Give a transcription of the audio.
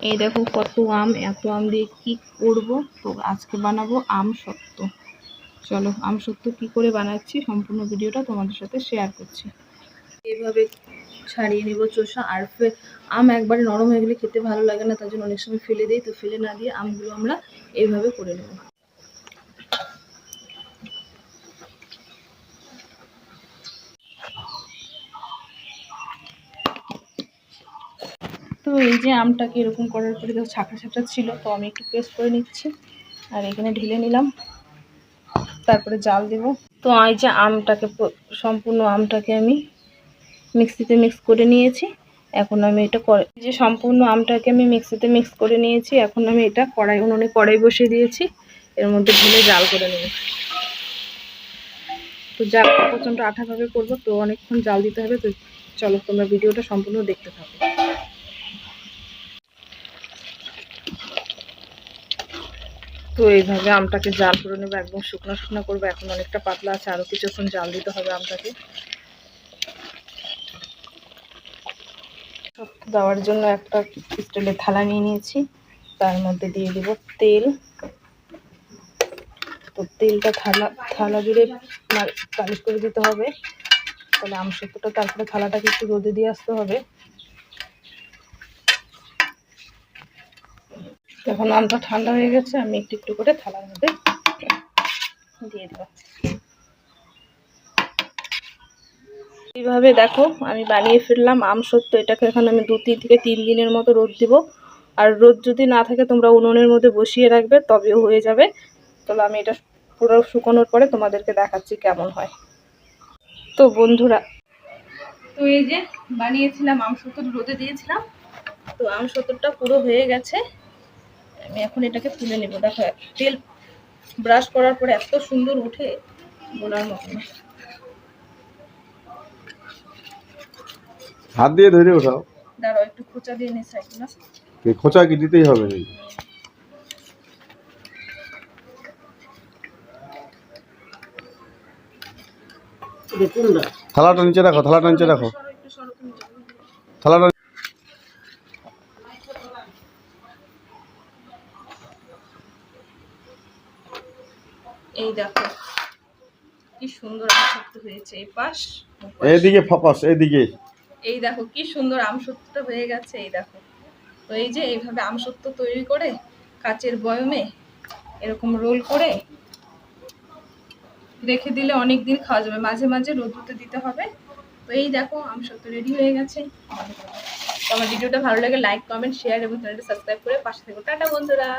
এই দেখো কত আম, এত আম দিয়ে কি করব? তো আজকে বানাবো আম সত্য চলো, আম সত্য কি করে বানাচ্ছি সম্পূর্ণ ভিডিওটা তোমাদের সাথে শেয়ার করছি। এইভাবে ছাড়িয়ে নেব চোষা। আর আম একবারে নরম হয়ে গেলে খেতে ভালো লাগে না, তার জন্য অনেক সময় ফেলে দিই। তো ফেলে না দিয়ে আমগুলো আমরা এইভাবে করে নেব। তো এই যে আমটাকে এরকম করার পরে দেখো ছাঁকা ছাঁকা ছিল, তো আমি একটু পেস্ট করে নিচ্ছি। আর এখানে ঢেলে নিলাম। তারপরে জাল দেব। তো এই যে আমটাকে সম্পূর্ণ আমটাকে আমি মিক্সিতে মিক্স করে নিয়েছি। এখন আমি এটা যে সম্পূর্ণ আমটাকে আমি মিক্সিতে মিক্স করে নিয়েছি। এখন আমি এটা কড়াই, উনুনে কড়াই বসিয়ে দিয়েছি। এর মধ্যে ঢেলে জাল করে নেব। তো জাল প্রচণ্ড আঠাভাবে করব, তো অনেকক্ষণ জাল দিতে হবে। তো চলো তোমরা ভিডিওটা সম্পূর্ণ দেখতে থাকো। তো এইভাবে আমটাকে জাল করে নেব, একদম শুকনো শুকনো করব। এখন অনেকটা পাতলা আছে আরও কিছুক্ষণ জাল দিতে হবে আমটাকে। দেওয়ার জন্য একটা স্টিলের থালা নিয়ে নিয়েছি। তার মধ্যে দিয়ে দিব তেল। তো তেলটা থালা থালা জুড়ে পালিশ করে দিতে হবে। তাহলে আম সত্যটা তারপরে থালাটাকে একটু রোদে দিয়ে আসতে হবে। এখন আমটা ঠান্ডা হয়ে গেছে, আমি একটু একটু করে থালার মধ্যে দিয়ে দেবো। এইভাবে দেখো, আমি বানিয়ে ফেললাম আম সত্য, এটাকে এখন আমি দু, তিন থেকে তিন দিনের মতো রোদ দিব। আর রোদ যদি না থাকে, তোমরা উনুনের মধ্যে বসিয়ে রাখবে, তবেও হয়ে যাবে। তাহলে আমি এটা পুরো শুকোনোর পরে তোমাদেরকে দেখাচ্ছি কেমন হয়। তো বন্ধুরা, তো এই যে বানিয়েছিলাম আম সত্তর, রোদে দিয়েছিলাম। তো আম সত্তরটা পুরো হয়ে গেছে। আমি এখন এটাকে তুলে নেব। দেখো তেল ব্রাশ করার পরে এত সুন্দর উঠে বলার মতো না হাত দিয়ে ধরে ওঠাও। দাঁড়াও একটু খোঁচা দিয়ে নে না? এই খোঁচা কি দিতেই হবে থালাটা নিচে রাখো থালাটা নিচে রাখো। থালাটা এই দেখো কি সুন্দর আম সত্য হয়েছে এই পাশ এইদিকে ফোকাস এইদিকে। এই দেখো কি সুন্দর আম হয়ে গেছে এই দেখো। তো এই যে এইভাবে আম সত্য তৈরি করে কাচের বয়মে এরকম রোল করে রেখে দিলে অনেক দিন খাওয়া যাবে। মাঝে মাঝে রোদ্রুতে দিতে হবে। তো এই দেখো আম সত্য রেডি হয়ে গেছে। তো আমার ভিডিওটা ভালো লাগে লাইক কমেন্ট শেয়ার এবং চ্যানেলটা সাবস্ক্রাইব করে পাশে থেকো। টাটা বন্ধুরা!